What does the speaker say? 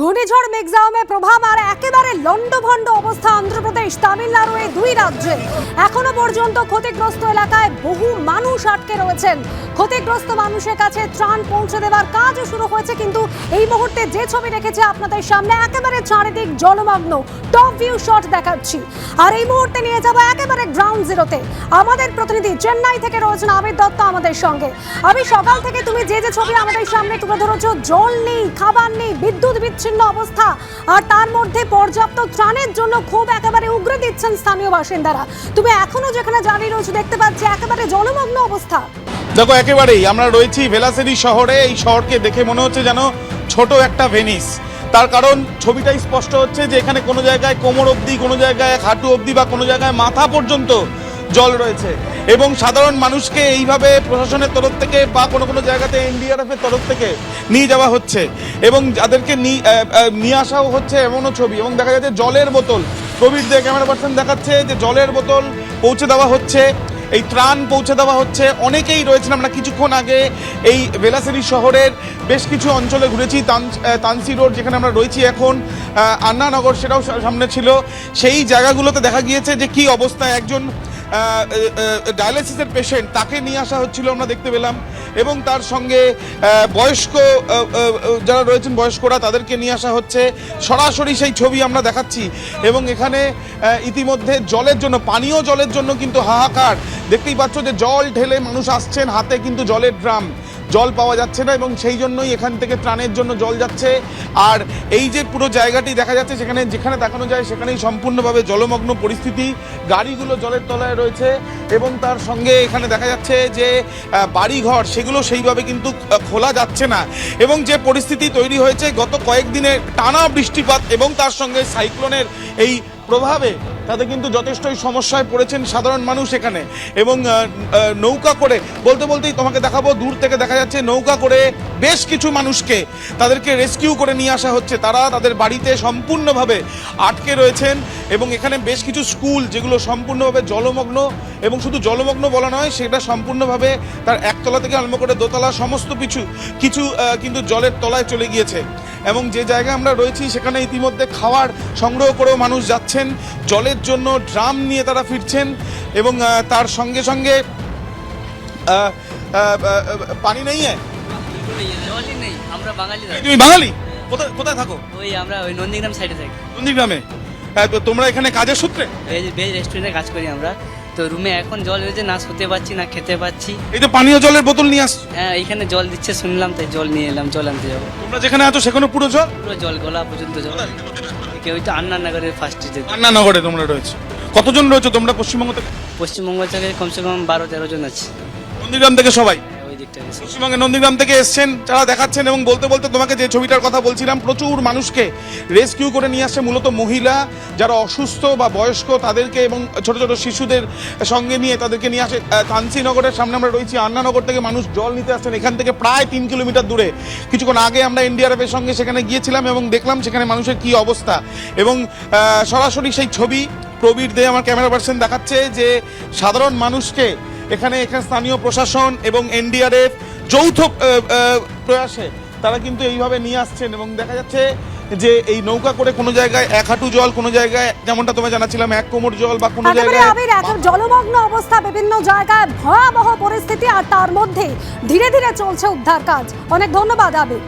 ঘূর্ণিঝড় মেঘজাউমে প্রভাব আর একেবারে লন্ডভন্ড অবস্থা অন্ধ্রপ্রদেশ, তামিলনাড়ু এই দুই রাজ্যে। এখনও পর্যন্ত ক্ষতিগ্রস্ত এলাকায় বহু মানুষ আটকে রয়েছেন। ক্ষতিগ্রস্ত মানুষের কাছে ত্রাণ পৌঁছে দেওয়ার কাজও শুরু হয়েছে, কিন্তু এই মুহূর্তে যে ছবি রেখেছে আপনাদের সামনে একেবারে চারিদিক জলমগ্ন। টপ ভিউ শট দেখাচ্ছি। আর এই মুহূর্তে নিয়ে যাব একেবারে গ্রাউন্ড জিরোতে আমাদের প্রতিনিধি চেন্নাই থেকে রয়েছেন আবির দত্ত আমাদের সঙ্গে। আমি সকাল থেকে তুমি যে যে ছবি আমাদের সামনে তুলে ধরেছো, জল নেই, খাবার নেই, বিদ্যুৎ বিচ্ছিন্ন অবস্থা, আর তার মধ্যে পর্যাপ্ত ত্রাণের জন্য খুব একেবারে উগরে দিচ্ছেন স্থানীয় বাসিন্দারা। তুমি এখনও যেখানে দাঁড়িয়ে রয়েছো দেখতে পাচ্ছি একেবারে জলমগ্ন অবস্থা। দেখো, একেবারেই আমরা রয়েছি ভেলাসেরি শহরে, এই শহরকে দেখে মনে হচ্ছে যেন ছোট একটা ভেনিস। তার কারণ ছবিটাই স্পষ্ট হচ্ছে যে এখানে কোনো জায়গায় কোমর অবধি, কোনো জায়গায় হাঁটু অবধি বা কোনো জায়গায় মাথা পর্যন্ত জল রয়েছে। এবং সাধারণ মানুষকে এইভাবে প্রশাসনের তরফ থেকে বা কোনো কোনো জায়গাতে এনডিআরএফ এর তরফ থেকে নিয়ে যাওয়া হচ্ছে। এবং যাদেরকে নিয়ে আসাও হচ্ছে এমনও ছবি। এবং দেখা যাচ্ছে জলের বোতল। কোভিড দিয়ে ক্যামেরা পার্সন দেখাচ্ছে যে জলের বোতল পৌঁছে দেওয়া হচ্ছে। এই ত্রাণ পৌঁছে দেওয়া হচ্ছে। অনেকেই রয়েছেন, আমরা কিছুক্ষণ আগে এই বেলাসেরি শহরের বেশ কিছু অঞ্চলে ঘুরেছি। তানসি রোড যেখানে আমরা রয়েছি এখন আন্নানগর সেটাও সামনে ছিল। সেই জায়গাগুলোতে দেখা গিয়েছে যে কি অবস্থা একজন ডায়ালিসিসের পেশেন্ট তাকে নিয়ে আসা হচ্ছিল, আমরা দেখতে পেলাম। এবং তার সঙ্গে বয়স্ক যারা রয়েছেন বয়স্করা তাদেরকে নিয়ে আসা হচ্ছে। সরাসরি সেই ছবি আমরা দেখাচ্ছি। এবং এখানে ইতিমধ্যে জলের জন্য, পানীয় জলের জন্য কিন্তু হাহাকার দেখতেই পাচ্ছ যে জল ঢেলে মানুষ আসছেন, হাতে কিন্তু জলের ড্রাম। জল পাওয়া যাচ্ছে না এবং সেই জন্যই এখান থেকে ত্রাণের জন্য জল যাচ্ছে। আর এই যে পুরো জায়গাটি দেখা যাচ্ছে সেখানে যেখানে দেখানো যায়, সেখানেই সম্পূর্ণভাবে জলমগ্ন পরিস্থিতি। গাড়িগুলো জলের তলায় রয়েছে এবং তার সঙ্গে এখানে দেখা যাচ্ছে যে বাড়িঘর, সেগুলো সেইভাবে কিন্তু খোলা যাচ্ছে না। এবং যে পরিস্থিতি তৈরি হয়েছে, গত কয়েকদিনের টানা বৃষ্টিপাত এবং তার সঙ্গে সাইক্লোনের এই প্রভাবে তাতে কিন্তু যথেষ্টই সমস্যায় পড়েছেন সাধারণ মানুষ এখানে। এবং নৌকা করে, বলতে বলতেই তোমাকে দেখাবো, দূর থেকে দেখা যাচ্ছে নৌকা করে বেশ কিছু মানুষকে তাদেরকে রেস্কিউ করে নিয়ে আসা হচ্ছে। তারা তাদের বাড়িতে সম্পূর্ণভাবে আটকে রয়েছেন। এবং এখানে বেশ কিছু স্কুল যেগুলো সম্পূর্ণভাবে জলমগ্ন এবং শুধু জলমগ্ন বলা নয় সেটা সম্পূর্ণভাবে তার একতলা থেকে আরম্ভ করে দোতলা সমস্ত কিছু কিছু কিন্তু জলের তলায় চলে গিয়েছে। এবং যে জায়গায় আমরা রয়েছি সেখানে ইতিমধ্যে খাওয়ার সংগ্রহ করেও মানুষ যাচ্ছেন। জলের জন্য ড্রাম নিয়ে তারা ফিরছেন এবং তার সঙ্গে সঙ্গে পানি নেই তুমি বাঙালি? কোথায় কোথায় থাকো? ওই আমরা ওই নন্দীগ্রাম সাইডে থাকি। নন্দীগ্রামে? তোমরা এখানে কাজের সূত্রে? ভেজ ভেজ রেস্টুরেন্টে কাজ করি আমরা। তো রুমে এখন জল হয়েছে না শুতে পারছি না খেতে পাচ্ছি এই তো পানীয় জলের বোতল নিয়ে আসছো? হ্যাঁ এখানে জল দিচ্ছে শুনলাম তাই জল নিয়ে এলাম জল আনতে যাব। তোমরা যেখানে আছো সেখানে পুরো জল? পুরো জল গলা পর্যন্ত জল। কেউ তো আন্নানগরের ফার্স্ট স্টেজে আন্নানগরে তোমরা রয়েছে। কতজন রয়েছে তোমরা পশ্চিমবঙ্গ থেকে? পশ্চিমবঙ্গ থেকে কমসে কম বারো তেরো জন আছে। নন্দীগ্রাম থেকে সবাই? পশ্চিমবঙ্গের নন্দীগ্রাম থেকে এসছেন, যারা দেখাচ্ছেন এবং বলতে বলতে তোমাকে যে ছবিটার কথা বলছিলাম, প্রচুর মানুষকে রেস্কিউ করে নিয়ে আসছে মূলত মহিলা, যারা অসুস্থ বা বয়স্ক, তাদেরকে এবং ছোট ছোট শিশুদের সঙ্গে নিয়ে তাদেরকে নিয়ে আসে। কাঞ্চিনগরের সামনে আমরা রয়েছি, আন্নানগর থেকে মানুষ জল নিতে আসছেন। এখান থেকে প্রায় তিন কিলোমিটার দূরে। কিছুক্ষণ আগে আমরা এনডিআরএফ এর সঙ্গে সেখানে গিয়েছিলাম এবং দেখলাম সেখানে মানুষের কি অবস্থা। এবং সরাসরি সেই ছবি প্রবীর দে আমার ক্যামেরা পার্সন দেখাচ্ছে যে সাধারণ মানুষকে এখানে এখানে স্থানীয় প্রশাসন এবং এনডিআরএফ যৌথ প্রয়াসে তারা কিন্তু এইভাবে নিয়ে আসছেন এবং দেখা যাচ্ছে যে এই নৌকা করে কোনো জায়গায় এক হাঁটু জল কোনো জায়গায় যেমনটা তোমায় জানাচ্ছিলাম এক কোমর জল বা কোনো জায়গায় জলমগ্ন অবস্থা বিভিন্ন জায়গায় ভয়াবহ পরিস্থিতি আর তার মধ্যে ধীরে ধীরে চলছে উদ্ধার কাজ। অনেক ধন্যবাদ আবির।